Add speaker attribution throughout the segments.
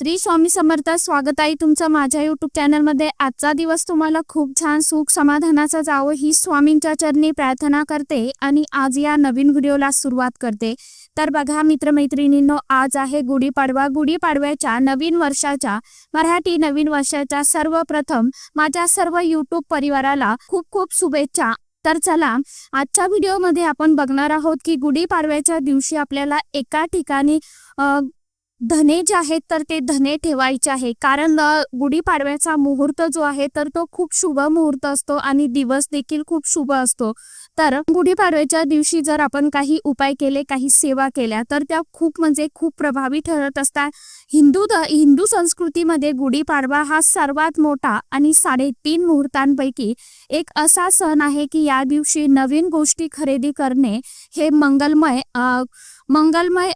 Speaker 1: श्री स्वामी समर्थ स्वागत आहे तुमचं माझ्या युट्यूब चॅनलमध्ये आजचा दिवस तुम्हाला खूप छान सुख समाधानाचा जावं ही स्वामींच्या चरणी प्रार्थना करते आणि आज या नवीन व्हिडिओला सुरुवात करते. तर बघा मित्रमैत्रिणींनो आज आहे गुढीपाडवा. गुढीपाडव्याच्या नवीन वर्षाच्या मराठी नवीन वर्षाच्या सर्वप्रथम माझ्या सर्व युट्यूब परिवाराला खूप खूप शुभेच्छा. तर चला आजच्या व्हिडिओमध्ये आपण बघणार आहोत की गुढीपाडव्याच्या दिवशी आपल्याला एका ठिकाणी धने जे आहेत तर ते धने ठेवायचे आहे. कारण गुढीपाडव्याचा मुहूर्त जो आहे तर तो खूप शुभ मुहूर्त असतो आणि दिवस देखील खूप शुभ असतो. तर गुढीपाडव्याच्या दिवशी जर आपण काही उपाय केले काही सेवा केल्या तर त्या खूप म्हणजे खूप प्रभावी ठरत असतात. हिंदू ध हिंदू संस्कृतीमध्ये गुढीपाडवा हा सर्वात मोठा आणि साडेतीन मुहूर्तांपैकी एक असा सण आहे की या दिवशी नवीन गोष्टी खरेदी करणे हे मंगलमय मंगलमय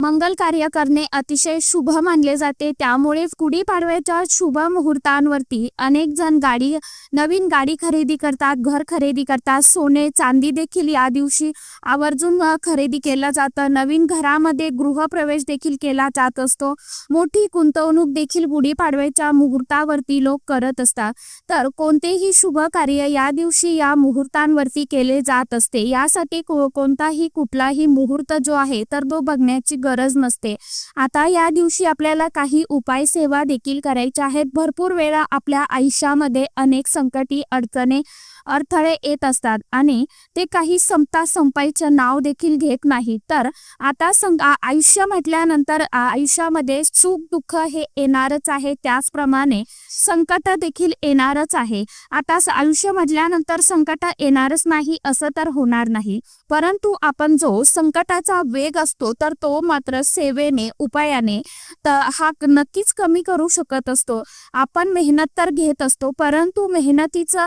Speaker 1: मंगल कार्य करणे अतिशय शुभ मानले जाते. त्यामुळे गुढीपाडव्याच्या शुभ मुहूर्तांवरती अनेक जण गाडी नवीन गाडी खरेदी करतात घर खरेदी करतात. सोने चांदी देखील या दिवशी आवर्जून खरेदी केलं जातं. नवीन घरामध्ये गृहप्रवेश देखील केला जात असतो. मोठी गुंतवणूक देखील गुढीपाडव्याच्या मुहूर्तावरती लोक करत असतात. तर कोणतेही शुभ कार्य या दिवशी या मुहूर्तांवरती केले जात असते. यासाठी कोणताही कुठलाही मुहूर्त जो आहे तर तो बघण्याची गरज नसते. आता या दिवशी आपल्याला काही उपाय सेवा देखील करायच्या आहेत. भरपूर वेळा आपल्या आयुष्यामध्ये अनेक संकटी अडचणी अडथळे येत असतात आणि ते काही संपता संपाईचे नाव देखील घेत नाही तर आता सं आयुष्य म्हटल्यानंतर आयुष्यामध्ये सुख दुःख हे येणारच आहे. त्याचप्रमाणे संकट देखील येणारच आहे. आता आयुष्य म्हटल्यानंतर संकट येणारच नाही असं तर होणार नाही. परंतु आपण जो संकटाचा वेग असतो तर तो मात्र सेवेने उपायाने तर हा नक्कीच कमी करू शकत असतो. आपण मेहनत तर घेत असतो परंतु मेहनतीचं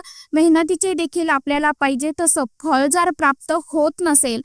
Speaker 1: मेहनतीचे देखील आपल्याला पाहिजे तसं फळ जर प्राप्त होत नसेल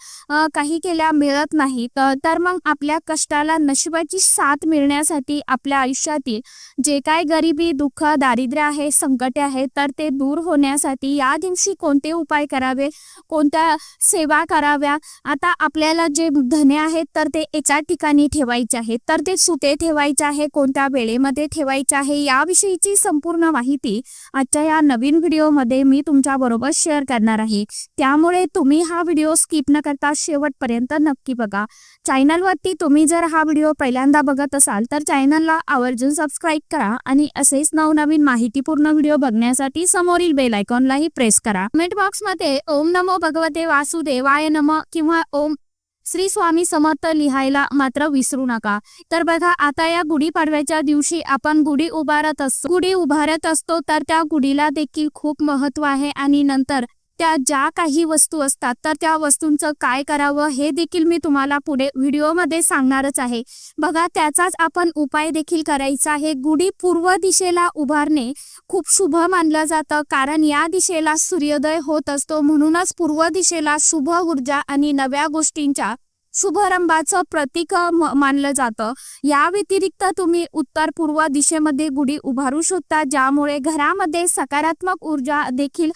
Speaker 1: काही केल्या मिळत नाही तर मग आपल्या कष्टाला नशिबाची साथ मिळण्यासाठी आपल्या आयुष्यातील जे काय गरिबी दुःख दारिद्र्य आहे संकटे आहे तर ते दूर होण्यासाठी या दिवशी कोणते उपाय करावे? कोणत्या सेवा कराव्या? आता आपल्याला जे धने आहेत तर ते एका ठिकाणी ठेवायचे आहेत तर ते सुते ठेवायचे आहे कोणत्या वेळेमध्ये ठेवायचे आहे याविषयीची संपूर्ण माहिती आजच्या या नवीन व्हिडिओमध्ये मी तुमच्या बरोबर शेअर करणार आहे. त्यामुळे तुम्ही हा व्हिडिओ स्किप न करता शेवटपर्यंत नक्की बघा. चॅनलवरती तुम्ही जर हा व्हिडिओ पहिल्यांदा बघत असाल तर चॅनलला आवर्जून सबस्क्राईब करा आणि असेच नवनवीन माहितीपूर्ण व्हिडिओ बघण्यासाठी समोरील बेल आयकॉनलाही प्रेस करा. कमेंट बॉक्समध्ये ओम नमो भगवते वासुदेवाय नम किंवा ओम श्री स्वामी समर्थ लिहायला मात्र विसरू नका. तर बघा आता या गुढीपाडव्याच्या दिवशी आपण गुढी उभारत असतो. गुढी उभारत असतो तर त्या गुढीला देखील खूप महत्त्व आहे. आणि नंतर त्या ज्या काही वस्तू असतात तर त्या वस्तूंचं काय करावं हे देखील मी तुम्हाला पुढे व्हिडिओमध्ये सांगणारच आहे. बघा त्याचाच आपण उपाय देखील करायचा आहे. गुढी पूर्व दिशेला उभारणे खूप शुभ मानलं जातं कारण या दिशेला सूर्योदय होत असतो. म्हणूनच पूर्व दिशेला शुभ ऊर्जा आणि नव्या गोष्टींच्या शुभारंभाचं प्रतीक मानलं जातं. या व्यतिरिक्त तुम्ही उत्तर पूर्व दिशेमध्ये गुढी उभारू शकता ज्यामुळे घरामध्ये सकारात्मक ऊर्जा देखील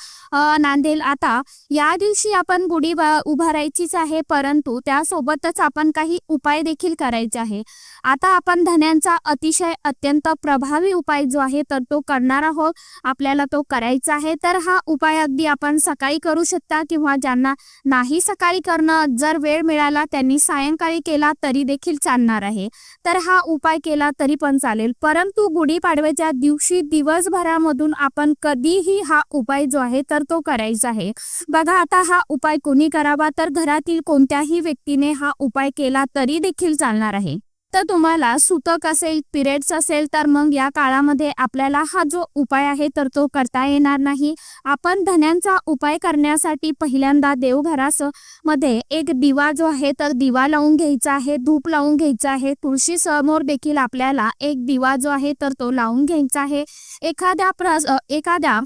Speaker 1: नांदेल. आता या दिवशी आपण गुढी उभारायचीच आहे परंतु त्यासोबतच आपण काही उपाय देखील करायचे आहे. आता आपण धन्यांचा अतिशय अत्यंत प्रभावी उपाय जो आहे तर तो करणार आहोत. आपल्याला तो करायचा आहे तर हा उपाय अगदी आपण सकाळी करू शकता किंवा ज्यांना नाही सकाळी करणं जर वेळ मिळाला त्यांनी सायंकाळी केला तरी देखील चालणार आहे. तर हा उपाय केला तरी पण चालेल. परंतु गुढीपाडव्याच्या दिवशी दिवसभरामधून आपण कधीही हा उपाय जो आहे तर तो करायचा आहे. बघा आता हा उपाय कोणी करावा? तर घरातील कोणत्याही व्यक्तीने हा उपाय केला तरी देखील चालणार आहे. तर तुम्हाला सुतक असेल पिरियड्स असेल तर मग या काळामध्ये आपल्याला हा जो उपाय आहे तर तो करता येणार नाही. आपण धन्यांचा उपाय करण्यासाठी पहिल्यांदा देवघरासमध्ये एक दिवा जो आहे तर दिवा लावून घ्यायचा आहे धूप लावून घ्यायचा आहे. तुळशी समोर देखील आपल्याला एक दिवा जो आहे तर तो लावून घ्यायचा आहे. एखाद्या प्रस एखाद्या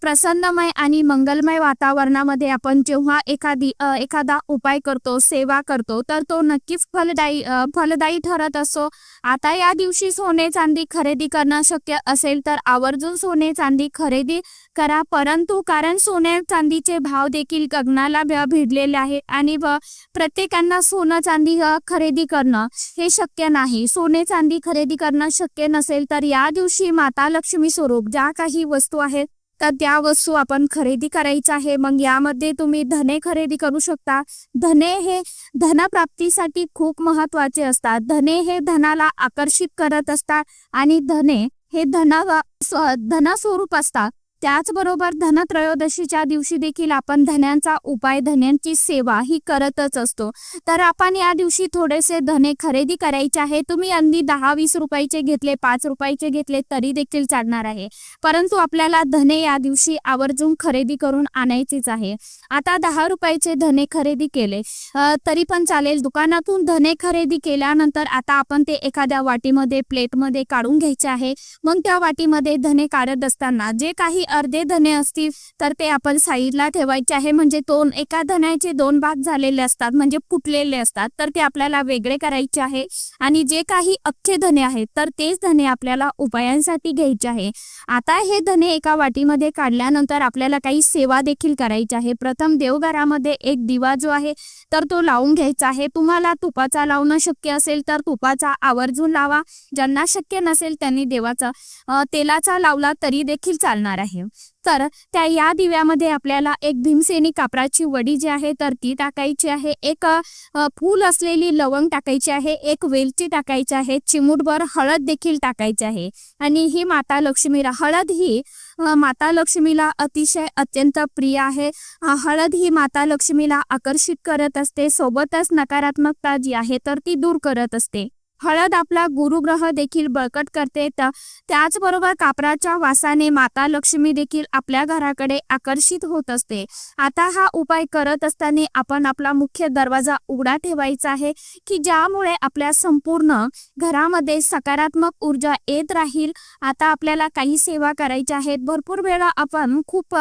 Speaker 1: प्रसन्नमय आणि मंगलमय वातावरणामध्ये आपण जेव्हा एखादी एखादा उपाय करतो सेवा करतो तर तो नक्कीच फलदायी फलदायी ठर करत असतो आता या दिवशी सोने चांदी खरेदी करणं शक्य असेल तर आवर्जून सोने चांदी खरेदी करा. परंतु कारण सोने चांदीचे भाव देखील गगनाला भिडलेले आहे आणि व प्रत्येकांना सोनं चांदी खरेदी करणं हे शक्य नाही. सोने चांदी खरेदी करणं शक्य नसेल तर या दिवशी माता लक्ष्मी स्वरूप ज्या काही वस्तू आहेत तर त्या वस्तू आपण खरेदी करायच्या आहे. मग यामध्ये तुम्ही धने खरेदी करू शकता. धने हे धनप्राप्तीसाठी खूप महत्त्वाचे असतात. धने हे धनाला आकर्षित करत असतात आणि धने हे धन धन धनस्वरूप असतात. त्याचबरोबर धनत्रयोदशीच्या दिवशी देखील आपण धन्यांचा उपाय धन्यांची सेवा ही करतच असतो. तर आपण या दिवशी थोडेसे धने खरेदी करायचे आहे. तुम्ही अगदी दहा वीस रुपयाचे घेतले पाच रुपयाचे घेतले तरी देखील चालणार आहे. परंतु आपल्याला धने या दिवशी आवर्जून खरेदी करून आणायचीच आहे. आता दहा रुपयाचे धने खरेदी केले तरी पण चालेल. दुकानातून धने खरेदी केल्यानंतर आता आपण ते एखाद्या वाटीमध्ये प्लेटमध्ये काढून घ्यायचे आहे. मग त्या वाटीमध्ये धने काढत असताना जे काही अर्धे धने असतील तर ते आपण साईडला ठेवायचे आहे. म्हणजे दोन एका धन्याचे दोन भाग झालेले असतात म्हणजे फुटलेले असतात तर ते आपल्याला वेगळे करायचे आहे. आणि जे काही अख्खे धने आहेत तर तेच धने आपल्याला उपायांसाठी घ्यायचे आहे. आता हे धने एका वाटीमध्ये काढल्यानंतर आपल्याला काही सेवा देखील करायची आहे. प्रथम देवघरामध्ये एक दिवा जो आहे तर तो लावून घ्यायचा आहे. तुम्हाला तुपाचा लावणं शक्य असेल तर तुपाचा आवर्जून लावा. ज्यांना शक्य नसेल त्यांनी देवाचा तेलाचा लावला तरी देखील चालणार आहे. तर त्या या दिव्यामध्ये आपल्याला एक भीमसेनी कापराची वडी जी आहे तर ती टाकायची आहे. एक फूल असलेली लवंग टाकायची आहे. एक वेलची टाकायची आहे. चिमूटभर हळद देखील टाकायची आहे. आणि ही माता लक्ष्मीला हळद ही माता लक्ष्मीला अतिशय अत्यंत प्रिय आहे. हळद ही माता लक्ष्मीला आकर्षित करत असते. सोबतच नकारात्मकता जी आहे तर ती दूर करत असते. हळद आपला गुरुग्रह देखील बळकट करते. तर त्याचबरोबर कापराच्या वासाने माता लक्ष्मी देखील आपल्या घराकडे आकर्षित होत असते. आता हा उपाय करत असताना आपण आपला मुख्य दरवाजा उघडा ठेवायचा आहे की ज्यामुळे आपल्या संपूर्ण घरामध्ये सकारात्मक ऊर्जा येत राहील. आता आपल्याला काही सेवा करायच्या आहेत. भरपूर वेळा आपण खूप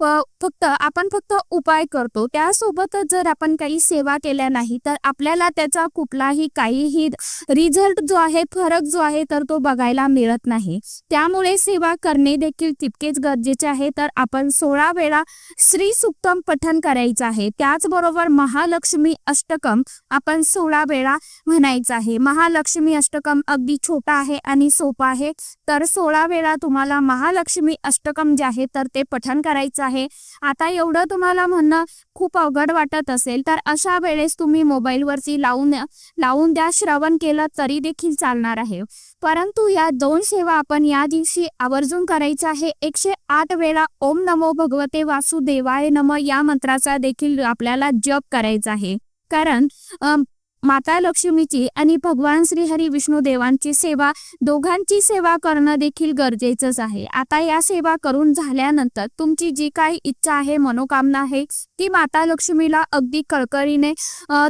Speaker 1: फक्त आपण फक्त उपाय करतो. त्यासोबतच जर आपण काही सेवा केल्या नाही तर आपल्याला त्याचा कुठलाही काहीही रिझल्ट जो आहे फरक जो आहे तर तो बघायला मिळत नाही. त्यामुळे सेवा करणे देखील तितकेच गरजेचे आहे. तर आपण सोळा वेळा श्री सुक्तम पठन करायचं आहे. त्याचबरोबर महालक्ष्मी अष्टकम आपण सोळा वेळा म्हणायचं आहे. महालक्ष्मी अष्टकम अगदी छोटा आहे आणि सोपा आहे. तर सोळा वेळा तुम्हाला महालक्ष्मी अष्टकम जे आहे तर ते पठन करायचं आहे. आता एवढं तुम्हाला म्हणणं खूप अवघड वाटत असेल तर अशा वेळेस तुम्ही मोबाईलवरती लावून लावून द्या श्रवण केलं तरी देखील चालणार आहे. परंतु या दोन सेवा आपण या दिवशी आवर्जून करायचं आहे. एकशे आठ वेळा ओम नमो भगवते वासुदेवाय नम या मंत्राचा देखील आपल्याला जप करायचा आहे. कारण माता लक्ष्मीची आणि भगवान श्रीहरी विष्णू देवांची सेवा दोघांची सेवा करणं देखील गरजेचंच आहे. आता या सेवा करून झाल्यानंतर तुमची जी काही इच्छा आहे मनोकामना आहे ती माता लक्ष्मीला अगदी कळकळीने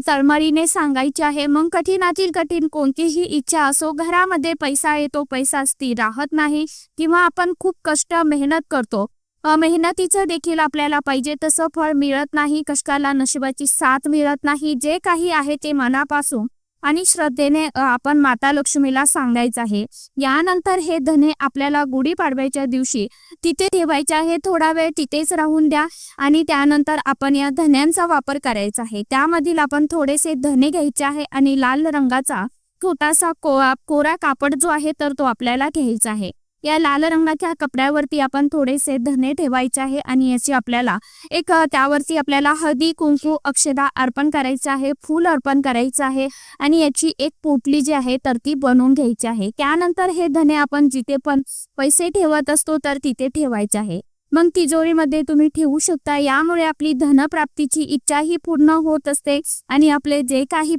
Speaker 1: तळमळीने सांगायची आहे. मग कठीणातील कठीण कोणतीही इच्छा असो घरामध्ये पैसा येतो पैसा स्थिर राहत नाही किंवा आपण खूप कष्ट मेहनत करतो मेहनतीचं देखील आपल्याला पाहिजे तसं फळ मिळत नाही कष्टाला नशिबाची साथ मिळत नाही जे काही आहे ते मनापासून आणि श्रद्धेने आपण माता लक्ष्मीला सांगायचं आहे. यानंतर हे धने आपल्याला गुढीपाडव्याच्या दिवशी तिथे ठेवायचे आहे. थोडा वेळ तिथेच राहून द्या आणि त्यानंतर आपण या धन्यांचा वापर करायचा आहे. त्यामधील आपण थोडेसे धने घ्यायचे आहे आणि लाल रंगाचा छोटासा को कोरा कापड जो आहे तर तो आपल्याला घ्यायचा आहे. या लाल रंगाच्या कपड्यावरती आपण थोडेसे धने ठेवायचे आहे आणि याची आपल्याला एक त्यावरती आपल्याला हळदी कुंकू अक्षदा अर्पण करायचं आहे फूल अर्पण करायचं आहे आणि याची एक पोटली जी आहे तर ती बनवून घ्यायची आहे. त्यानंतर हे धने आपण जिथे पण पैसे ठेवत असतो तर तिथे ठेवायचे आहे. मग तिजोरीमध्ये तुम्ही ठेवू शकता. यामुळे आपली धनप्राप्तीची इच्छा ही पूर्ण होत असते आणि आपले जे काही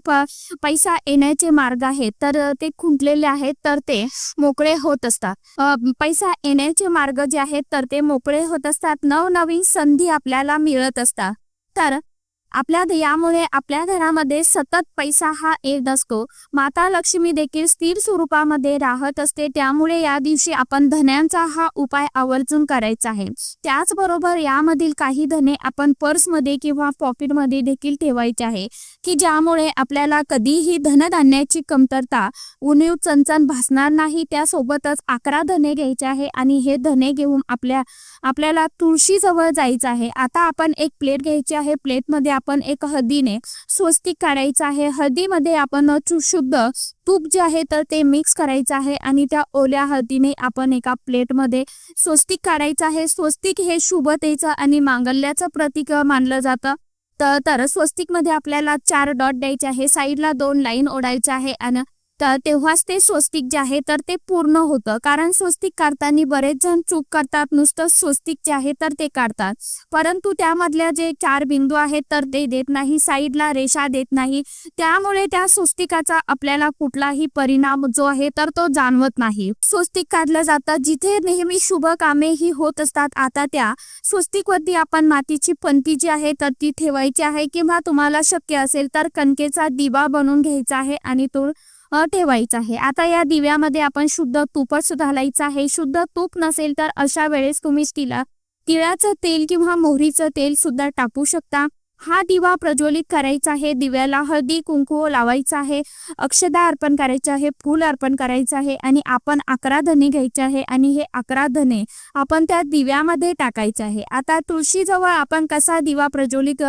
Speaker 1: पैसा येण्याचे मार्ग आहेत तर ते खुंटलेले आहेत तर ते मोकळे होत असतात. पैसा येण्याचे मार्ग जे आहेत तर ते मोकळे होत असतात. नवनवीन संधी आपल्याला मिळत असतात. तर आपल्या यामुळे आपल्या घरामध्ये सतत पैसा हा येत असतो. माता लक्ष्मी देखील स्थिर स्वरूपामध्ये राहत असते. त्यामुळे या दिवशी आपण धन्यांचा हा उपाय आवर्जून करायचा आहे. त्याचबरोबर यामधील काही धने आपण पर्समध्ये किंवा पॉकेटमध्ये देखील ठेवायचे आहे. की ज्यामुळे आपल्याला कधीही धनधान्याची कमतरता उणीव चणचण भासणार नाही. त्यासोबतच अकरा धने घ्यायचे आहे आणि हे धने घेऊन आपल्या आपल्याला तुळशीजवळ जायचं आहे. आता आपण एक प्लेट घ्यायची आहे. प्लेटमध्ये आपण एक हळदीने स्वस्तिक काढायचं आहे. हळदीमध्ये आपण शुद्ध तूप जे आहे तर ते मिक्स करायचं आहे आणि त्या ओल्या हळदीने आपण एका प्लेटमध्ये स्वस्तिक काढायचं आहे. स्वस्तिक हे शुभतेचं आणि मांगल्याचं प्रतीक मानलं जातं. तर स्वस्तिकमध्ये आपल्याला चार डॉट द्यायचे आहे. साईडला दोन लाईन ओढायचे आहे आणि तेव्हाच ते स्वस्तिक जे आहे तर ते पूर्ण होतं. कारण स्वस्तिक काढताना बरेच जण चूक करतात. नुसतं स्वस्तिक जे आहे तर ते काढतात. परंतु त्यामधल्या जे चार बिंदू आहेत तर ते देत नाही. साईडला रेषा देत नाही. त्यामुळे त्या स्वस्तिकाचा आपल्याला कुठलाही परिणाम जो आहे तर तो जाणवत नाही. स्वस्तिक काढलं जातं. जिथे नेहमी शुभ कामे ही होत असतात आता त्या स्वस्तिकवरती आपण मातीची पंती जी आहे तर ती ठेवायची आहे. किंवा तुम्हाला शक्य असेल तर कणकेचा दिवा बनवून घ्यायचा आहे आणि तो ठेवायचं आहे. आता या दिव्यामध्ये आपण शुद्ध तूपच घालायचं आहे. शुद्ध तूप नसेल तर अशा वेळेस तुम्ही तिला तिळाचं तेल किंवा मोहरीचं तेल सुद्धा टाकू शकता. हा दिवा प्रज्वलित करायचा आहे. दिव्याला हळदी कुंकू लावायचा आहे. अक्षदा अर्पण करायचं आहे. फूल अर्पण करायचं आहे. आणि आपण अकरा धने घ्यायचे आहे. आणि हे अकरा धने आपण त्या दिव्यामध्ये टाकायचे आहे. आता तुळशीजवळ आपण कसा दिवा प्रज्वलित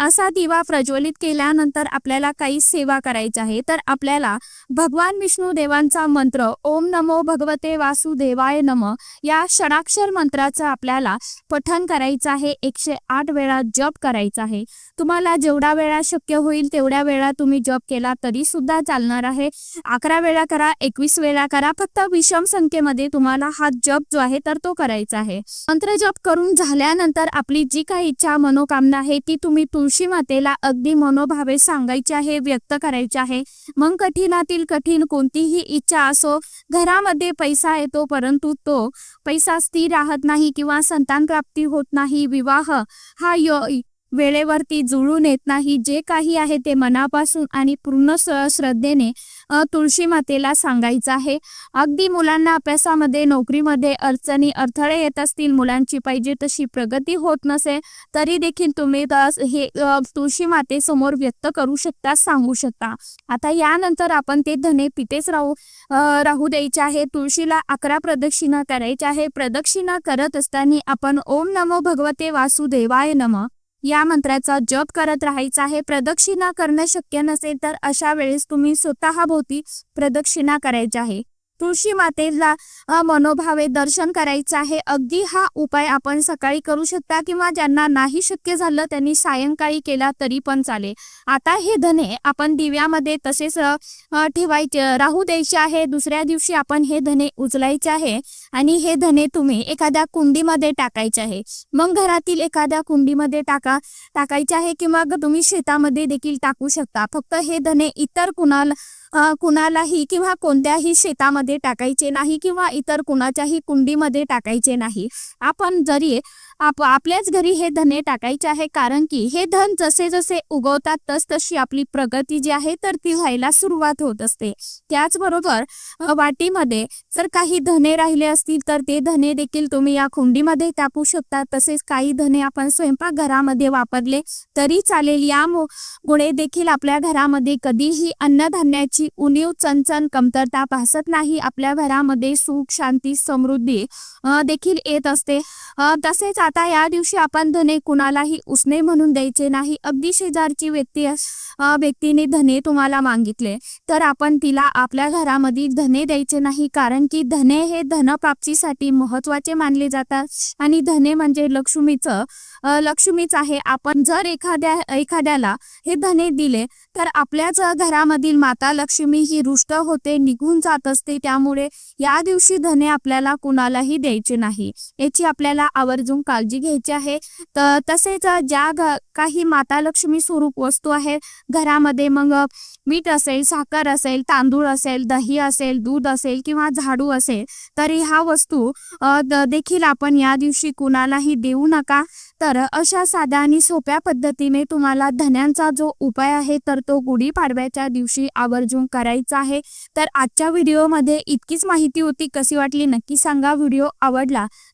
Speaker 1: असा दिवा प्रज्वलित केल्यानंतर आपल्याला काही सेवा करायची आहे. तर आपल्याला भगवान विष्णू देवांचा मंत्र ओम नमो भगवते वासुदेवाय नम या षडाक्षर मंत्राचं आपल्याला पठन करायचं आहे. एकशे आठ वेळा जप करायचा आहे. तुम्हाला जेवढा वेळा शक्य होईल तेवढ्या वेळा तुम्ही जप केला तरी सुद्धा चालणार आहे. अकरा वेळा करा एकवीस वेळा करा फक्त विषम संख्येमध्ये तुम्हाला हा जप जो आहे तर तो करायचा आहे. मंत्र जप करून झाल्यानंतर आपली जी काही इच्छा मनोकामना आहे ती तुम्ही तुळशी मातेला अगदी मनोभावे सांगायची आहे व्यक्त करायची आहे. मग कठीणातील कठीण कोणतीही इच्छा असो घरामध्ये पैसा येतो परंतु तो पैसा स्थिर राहत नाही किंवा संतान प्राप्ती होत नाही विवाह हा यो वेळेवरती जुळून येत नाही. जे काही आहे ते मनापासून आणि पूर्ण श्रद्धेने तुळशी मातेला सांगायचं आहे. अगदी मुलांना अभ्यासामध्ये नोकरीमध्ये अडचणी अडथळे येत असतील मुलांची पाहिजे तशी प्रगती होत नसेल तरी देखील तुम्ही हे तुळशी तुळशी मातेसमोर व्यक्त करू शकता सांगू शकता. आता यानंतर आपण ते धने पितेच राहू राहू द्यायचे आहे. तुळशीला अकरा प्रदक्षिणा करायच्या आहे. प्रदक्षिणा करत असताना आपण ओम नमो भगवते वासुदेवाय नम. या मंत्राचा जप करत राहायचा आहे. प्रदक्षिणा करणं शक्य नसेल तर अशा वेळेस तुम्ही स्वतः भोवती प्रदक्षिणा करायची आहे. तुळशी मातेला मनोभावे दर्शन करायचं आहे. अगदी हा उपाय आपण सकाळी करू शकता किंवा ज्यांना नाही शक्य झालं त्यांनी सायंकाळी केला तरी पण चालेल. आता हे धने आपण दिव्यामध्ये तसेच ठेवायचे राहू द्यायचे आहे. दुसऱ्या दिवशी आपण हे धने उचलायचे आहे आणि हे धने तुम्ही एखाद्या कुंडीमध्ये टाकायचे आहे. मग घरातील एखाद्या कुंडीमध्ये टाका टाकायचे आहे किंवा तुम्ही शेतामध्ये देखील टाकू शकता. फक्त हे धने इतर कुणाला कुणालाही किंवा कोणत्याही शेतामध्ये टाकायचे नाही किंवा इतर कुणाच्याही कुंडीमध्ये टाकायचे नाही. आपण जरी आप आपल्याच घरी हे धने टाकायचे आहे कारण की हे धन जसे जसे उगवतात तस तशी आपली प्रगती जी आहे तर ती व्हायला सुरुवात होत असते. त्याचबरोबर वाटीमध्ये जर काही धने राहिले असतील तर ते धने देखील तुम्ही या खुंडीमध्ये टाकू शकता. तसेच काही धने आपण स्वयंपाकघरामध्ये वापरले तरी चालेल. यामुळे देखील आपल्या घरामध्ये कधीही अन्नधान्याची उणीव चणचण कमतरता भासत नाही. आपल्या घरामध्ये सुख शांती समृद्धी देखील येत असते. तसेच आता या दिवशी आपण धने कुणालाही उसने म्हणून द्यायचे नाही. अगदी शेजारची व्यक्ती व्यक्तीने धने तुम्हाला मागितले तर आपण तिला आपल्या घरामध्ये धने द्यायचे नाही. कारण की धने हे धनप्राप्तीसाठी महत्त्वाचे मानले जातात. आणि धने म्हणजे लक्ष्मीचं लक्ष्मीच आहे. आपण जर एखाद्या एखाद्याला हे धने दिले तर आपल्याच घरामधील माता लक्ष्मी ही रुष्ट होते निघून जात असते. त्यामुळे या दिवशी धने आपल्याला कुणालाही द्यायचे नाही. याची आपल्याला आवर्जून काळजी घ्यायची आहे. तर तसेच ज्या काही माता लक्ष्मी स्वरूप वस्तू आहेत घरामध्ये मग मीठ असेल साखर असेल तांदूळ असेल दही असेल दूध असेल किंवा झाडू असेल तरी ह्या वस्तू देखील आपण या दिवशी कुणालाही देऊ नका. तर अशा साध्या आणि सोप्या पद्धतीने तुम्हाला धन्यांचा जो उपाय आहे तर तो गुढीपाडव्याच्या दिवशी आवर्जून करायचा आहे. तर आजच्या व्हिडिओमध्ये इतकीच माहिती होती. कशी वाटली नक्की सांगा. व्हिडिओ आवडला